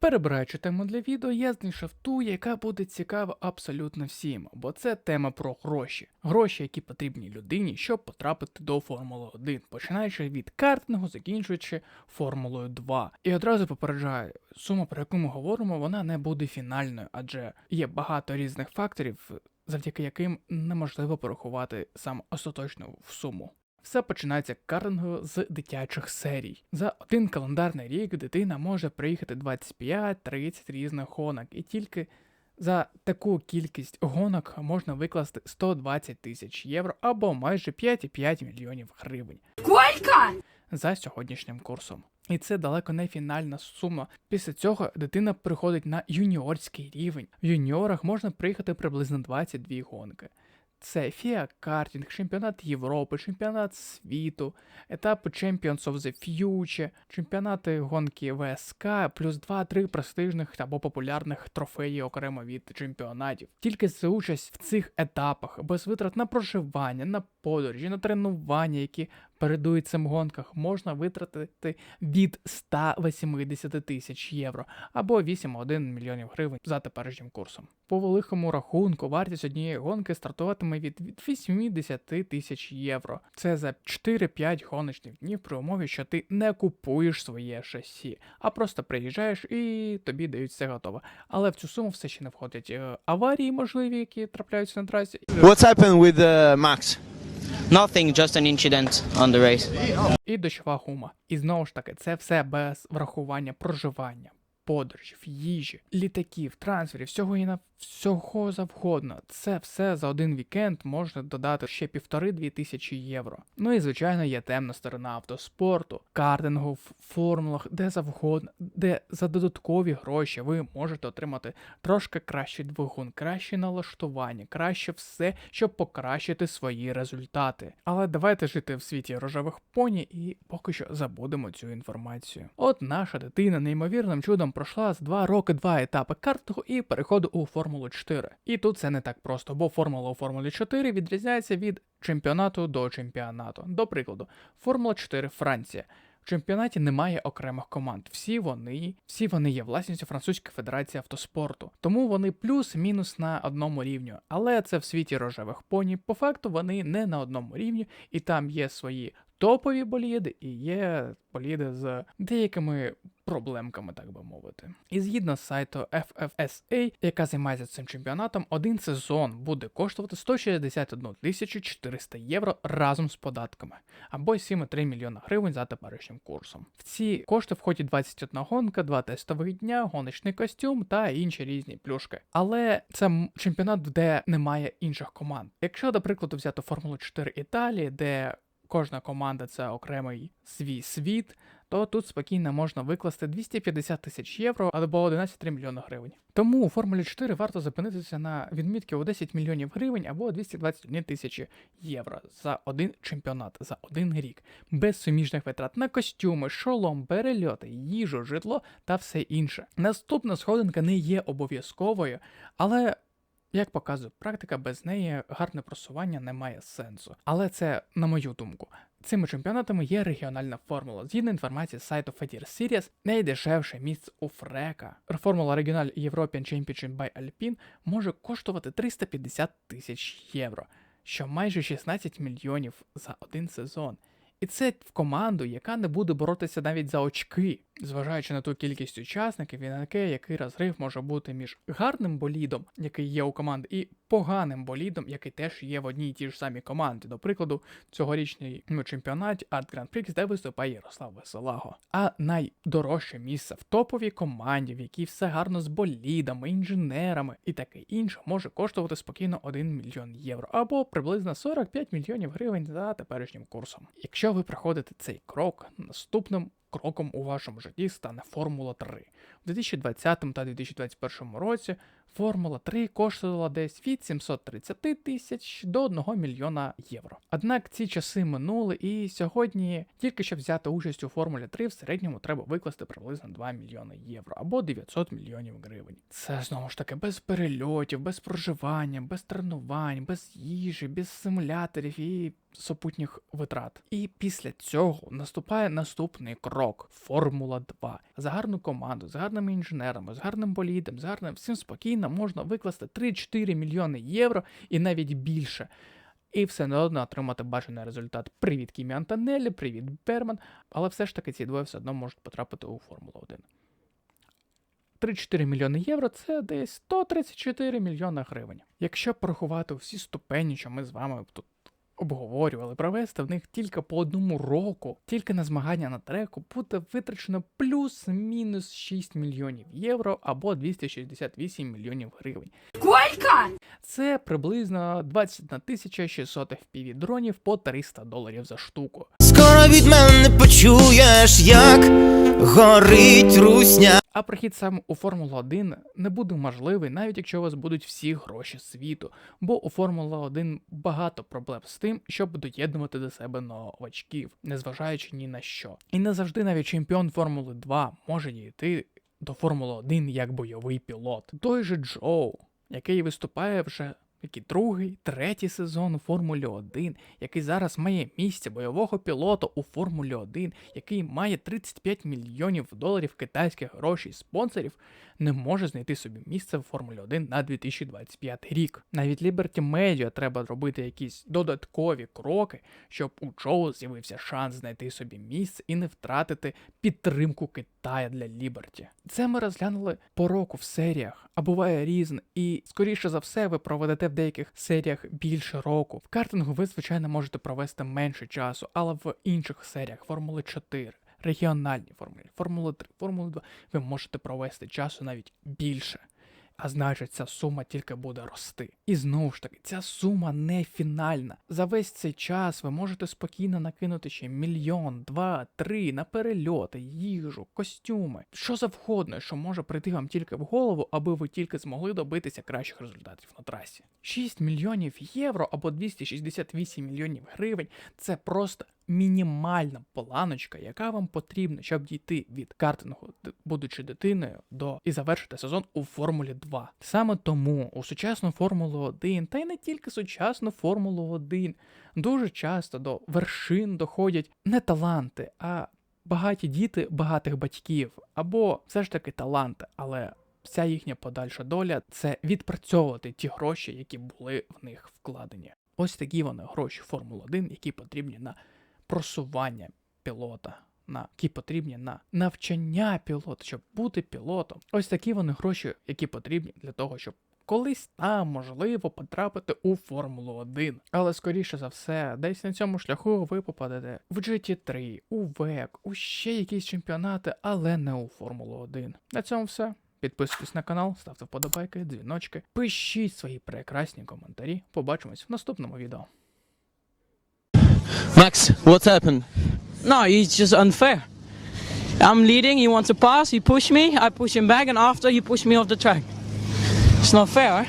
Перебираючи тему для відео, я знайшов ту, яка буде цікава абсолютно всім, бо це тема про гроші. Гроші, які потрібні людині, щоб потрапити до Формули 1, починаючи від картингу, закінчуючи Формулою 2. І одразу попереджаю, сума, про яку ми говоримо, вона не буде фінальною, адже є багато різних факторів, завдяки яким неможливо порахувати сам остаточну суму. Все починається картингу з дитячих серій. За один календарний рік дитина може приїхати 25-30 різних гонок, і тільки за таку кількість гонок можна викласти 120 тисяч євро або майже 5,5 мільйонів гривень Сколько? за сьогоднішнім курсом. І це далеко не фінальна сума. Після цього дитина приходить на юніорський рівень. В юніорах можна приїхати приблизно 22 гонки. Це FIA картінг, чемпіонат Європи, чемпіонат світу, етапи Champions of the Future, чемпіонати гонки ВСК, плюс 2-3 престижних або популярних трофеї окремо від чемпіонатів. Тільки за участь в цих етапах, без витрат на проживання, на подорожі, на тренування, які передують цим гонках, можна витратити від 180 тисяч євро або 8,1 мільйонів гривень за теперішнім курсом. По великому рахунку вартість однієї гонки стартуватиме від від 80 тисяч євро. Це за 4-5 гоночних днів при умові, що ти не купуєш своє шасі, а просто приїжджаєш і тобі дають все готове. Але в цю суму все ще не входять е, аварії, можливі, які трапляються на трасі, What's happened with uh, Max? Nothing, just an incident on the race. і дощова гума. І знову ж таки, це все без врахування проживання, подорожів, їжі, літаків, трансферів, всього і на всього завгодно. Це все за один вікенд можна додати ще півтори-дві тисячі євро. Ну і звичайно є темна сторона автоспорту, картингу, формулах, де завгодно, де за додаткові гроші ви можете отримати трошки кращий двигун, краще налаштування, краще все, щоб покращити свої результати. Але давайте жити в світі рожевих поні і поки що забудемо цю інформацію. От наша дитина неймовірним чудом пройшла з 2 роки два етапи картингу і переходу у Формулу 4. І тут це не так просто, бо формула у Формулі 4 відрізняється від чемпіонату до чемпіонату. До прикладу, Формула 4 Франція. В чемпіонаті немає окремих команд. Всі вони, всі вони є власністю Французької Федерації автоспорту. Тому вони плюс-мінус на одному рівні. Але це в світі рожевих поні. По факту вони не на одному рівні, і там є свої топові боліди, і є боліди з деякими проблемками, так би мовити. І згідно з сайту FFSA, яка займається цим чемпіонатом, один сезон буде коштувати 161 тисячу 400 євро разом з податками, або 7,3 мільйона гривень за теперішнім курсом. В ці кошти входять 21 гонка, 2 тестових дня, гоночний костюм та інші різні плюшки. Але це чемпіонат, де немає інших команд. Якщо, до прикладу, взяти Формулу 4 Італії, де кожна команда це окремий свій світ, то тут спокійно можна викласти 250 тисяч євро або 11,3 мільйона гривень. Тому у Формулі 4 варто зупинитися на відмітки у 10 мільйонів гривень або 221 тисячі євро за один чемпіонат за один рік, без суміжних витрат на костюми, шолом, перельоти, їжу, житло та все інше. Наступна сходинка не є обов'язковою, але як показує практика, без неї гарне просування не має сенсу. Але це на мою думку. Цими чемпіонатами є регіональна формула. Згідно інформації з сайту Fadir Series, найдешевше місце у Фрека. Формула Regional European Championship by Alpine може коштувати 350 тисяч євро, що майже 16 мільйонів за один сезон. І це в команду, яка не буде боротися навіть за очки, зважаючи на ту кількість учасників і на таке, який розрив може бути між гарним болідом, який є у команди, і поганим болідом, який теж є в одній і тій ж самій команді. До прикладу, цьогорічний ну, чемпіонат Art Grand Prix, де виступає Ярослав Веселаго. А найдорожче місце в топовій команді, в якій все гарно з болідами, інженерами і таке інше, може коштувати спокійно 1 мільйон євро або приблизно 45 мільйонів гривень за теперішнім курсом. Якщо ви проходите цей крок, наступним кроком у вашому житті стане Формула 3. У 2020 та 2021 році Формула 3 коштувала десь від 730 тисяч до 1 мільйона євро. Однак ці часи минули, і сьогодні тільки щоб взяти участь у Формулі 3 в середньому треба викласти приблизно 2 мільйони євро або 900 мільйонів гривень. Це знову ж таки без перельотів, без проживання, без тренувань, без їжі, без симуляторів і супутніх витрат. І після цього наступає наступний крок Формула 2. За гарну команду, з гарними інженерами, з гарним болідом, з гарним всім спокійно можна викласти 3-4 мільйони євро і навіть більше. І все одно отримати бажаний результат. Привіт, Кімі Антонелі, привіт, Берман. Але все ж таки ці двоє все одно можуть потрапити у Формулу 1. 3-4 мільйони євро це десь 134 мільйони гривень. Якщо порахувати всі ступені, що ми з вами тут обговорювали, провести в них тільки по одному року, тільки на змагання на треку буде витрачено плюс-мінус 6 мільйонів євро або 268 мільйонів гривень. Сколько? Це приблизно 21 тисяча 600 FPV дронів по 300 доларів за штуку. Скоро від мене почуєш, як горить русня. А прихід саме у Формулу 1 не буде можливий, навіть якщо у вас будуть всі гроші світу, бо у Формула 1 багато проблем з тим, щоб доєднувати до себе новачків, незважаючи ні на що. І не завжди навіть чемпіон Формули 2 може дійти до Формули 1 як бойовий пілот. Той же Джоу, який виступає вже який другий, третій сезон у Формулі 1, який зараз має місце бойового пілота у Формулі 1, який має 35 мільйонів доларів китайських грошей спонсорів, не може знайти собі місце в Формулі 1 на 2025 рік. Навіть Liberty Media треба робити якісь додаткові кроки, щоб у Джоу з'явився шанс знайти собі місце і не втратити підтримку Китая для Liberty. Це ми розглянули по року в серіях, а буває різне, і скоріше за все ви проведете в деяких серіях більше року. В картингу ви, звичайно, можете провести менше часу, але в інших серіях Формули 4, регіональні Формули 3, Формули 2 ви можете провести часу навіть більше. А значить, ця сума тільки буде рости. І знову ж таки, ця сума не фінальна. За весь цей час ви можете спокійно накинути ще мільйон, два, три на перельоти, їжу, костюми, що завгодно, що може прийти вам тільки в голову, аби ви тільки змогли добитися кращих результатів на трасі. 6 мільйонів євро або 268 мільйонів гривень це просто мінімальна планочка, яка вам потрібна, щоб дійти від картингу, будучи дитиною, до і завершити сезон у Формулі 2. Саме тому у сучасну Формулу 1, та й не тільки сучасну Формулу 1, дуже часто до вершин доходять не таланти, а багаті діти багатих батьків, або все ж таки таланти, але. Вся їхня подальша доля це відпрацьовувати ті гроші, які були в них вкладені. Ось такі вони гроші Формули 1, які потрібні на просування пілота, на які потрібні на навчання пілота, щоб бути пілотом. Ось такі вони гроші, які потрібні для того, щоб колись там можливо потрапити у Формулу 1. Але скоріше за все, десь на цьому шляху ви попадете в GT3, у ВЕК, у ще якісь чемпіонати, але не у Формулу 1. На цьому все. Підписуйтесь на канал, ставте вподобайки, дзвіночки, пишіть свої прекрасні коментарі. Побачимось в наступному відео. Max, what happened? No, it's just unfair. I'm leading, he wants to pass, he pushed me, I push him back, and after he pushed me off the track. It's not fair, eh?